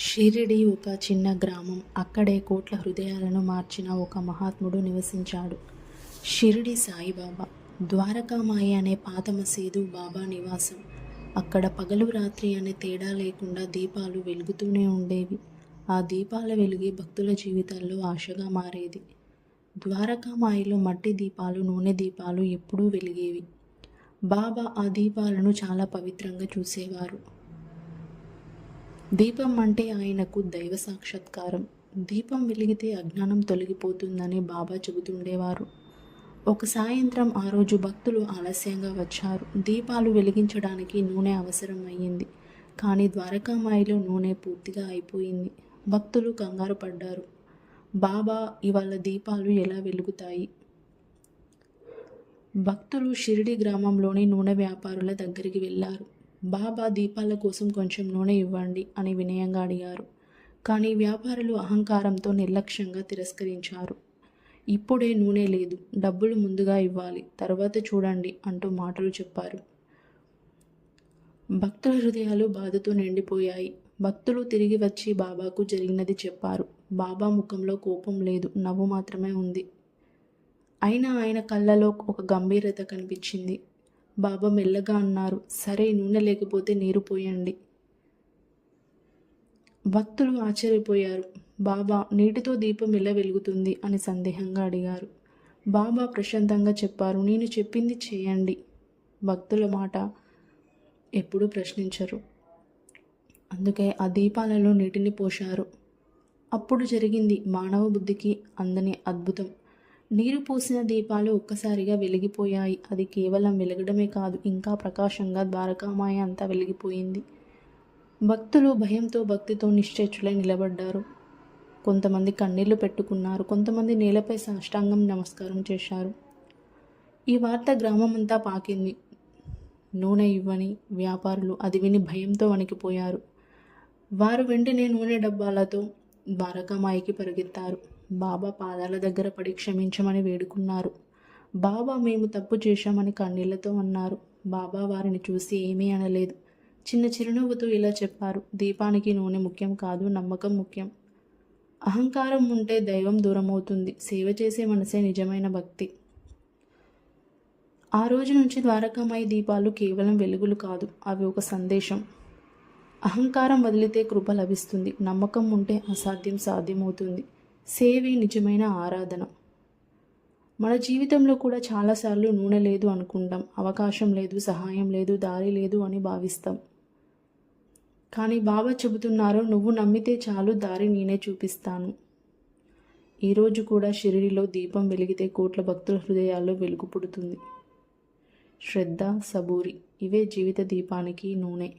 షిరిడి ఒక చిన్న గ్రామం. అక్కడే కోట్ల హృదయాలను మార్చిన ఒక మహాత్ముడు నివసించాడు. షిరిడి సాయిబాబా. ద్వారకామాయి అనే పాత మసీదు బాబా నివాసం. అక్కడ పగలు రాత్రి అనే తేడా లేకుండా దీపాలు వెలుగుతూనే ఉండేవి. ఆ దీపాల వెలుగే భక్తుల జీవితాల్లో ఆశగా మారేది. ద్వారకామాయిలో మట్టి దీపాలు నూనె దీపాలు ఎప్పుడూ వెలిగేవి. బాబా ఆ దీపాలను చాలా పవిత్రంగా చూసేవారు. దీపం అంటే ఆయనకు దైవ సాక్షాత్కారం. దీపం వెలిగితే అజ్ఞానం తొలగిపోతుందని బాబా చెబుతుండేవారు. ఒక సాయంత్రం ఆ రోజు భక్తులు ఆలస్యంగా వచ్చారు. దీపాలు వెలిగించడానికి నూనె అవసరం అయ్యింది. కానీ ద్వారకామాయిలో నూనె పూర్తిగా అయిపోయింది. భక్తులు కంగారు పడ్డారు. బాబా ఇవాళ దీపాలు ఎలా వెలుగుతాయి? భక్తులు షిరిడి గ్రామంలోని నూనె వ్యాపారుల దగ్గరికి వెళ్ళారు బాబా దీపాల కోసం కొంచెం నూనె ఇవ్వండి అని వినయంగా అడిగారు. కానీ వ్యాపారులు అహంకారంతో నిర్లక్ష్యంగా తిరస్కరించారు. ఇప్పుడే నూనె లేదు డబ్బులు ముందుగా ఇవ్వాలి తర్వాత చూడండి అంటూ మాటలు చెప్పారు. భక్తుల హృదయాలు బాధతో నిండిపోయాయి. భక్తులు తిరిగి వచ్చి బాబాకు జరిగినది చెప్పారు. బాబా ముఖంలో కోపం లేదు నవ్వు మాత్రమే ఉంది. అయినా ఆయన కళ్ళలో ఒక గంభీరత కనిపించింది. బాబా మెల్లగా అన్నారు సరే నూనె లేకపోతే నీరు పోయండి. భక్తులు ఆశ్చర్యపోయారు. బాబా నీటితో దీపం ఎలా వెలుగుతుంది? అని సందేహంగా అడిగారు. బాబా ప్రశాంతంగా చెప్పారు నేను చెప్పింది చేయండి. భక్తుల మాట ఎప్పుడూ ప్రశ్నించరు. అందుకే ఆ దీపాలలో నీటిని పోశారు. అప్పుడు జరిగింది మానవ బుద్ధికి అందని అద్భుతం. నీరు పోసిన దీపాలు ఒక్కసారిగా వెలిగిపోయాయి. అది కేవలం వెలగడమే కాదు ఇంకా ప్రకాశంగా ద్వారకామాయ అంతా వెలిగిపోయింది. భక్తులు భయంతో భక్తితో నిశ్చేచ్చులై నిలబడ్డారు. కొంతమంది కన్నీళ్ళు పెట్టుకున్నారు. కొంతమంది నేలపై సాష్టాంగం నమస్కారం చేశారు. ఈ వార్త గ్రామమంతా పాకింది. నూనె ఇవ్వని వ్యాపారులు అది విని భయంతో వణికిపోయారు. వారు వెంటనే నూనె డబ్బాలతో ద్వారకామాయికి పరిగెత్తారు. బాబా పాదాల దగ్గర పడి క్షమించమని వేడుకున్నారు. బాబా మేము తప్పు చేశామని కన్నీళ్ళతో అన్నారు. బాబా వారిని చూసి ఏమీ అనలేదు. చిన్న చిరునవ్వుతో ఇలా చెప్పారు. దీపానికి నూనె ముఖ్యం కాదు నమ్మకం ముఖ్యం. అహంకారం ఉంటే దైవం దూరమవుతుంది. సేవ చేసే మనసే నిజమైన భక్తి. ఆ రోజు నుంచి ద్వారకామాయి దీపాలు కేవలం వెలుగులు కాదు అవి ఒక సందేశం. అహంకారం వదిలితే కృప లభిస్తుంది. నమ్మకం ఉంటే అసాధ్యం సాధ్యమవుతుంది. సేవే నిజమైన ఆరాధన. మన జీవితంలో కూడా చాలాసార్లు నూనె లేదు అనుకుంటాం అవకాశం లేదు సహాయం లేదు దారి లేదు అని భావిస్తాం. కానీ బాబా చెబుతున్నారు నువ్వు నమ్మితే చాలు దారి నేనే చూపిస్తాను. ఈరోజు కూడా షిరిడిలో దీపం వెలిగితే కోట్ల భక్తుల హృదయాల్లో వెలుగు పుడుతుంది. శ్రద్ధ సబూరి ఇవే జీవిత దీపానికి నూనె.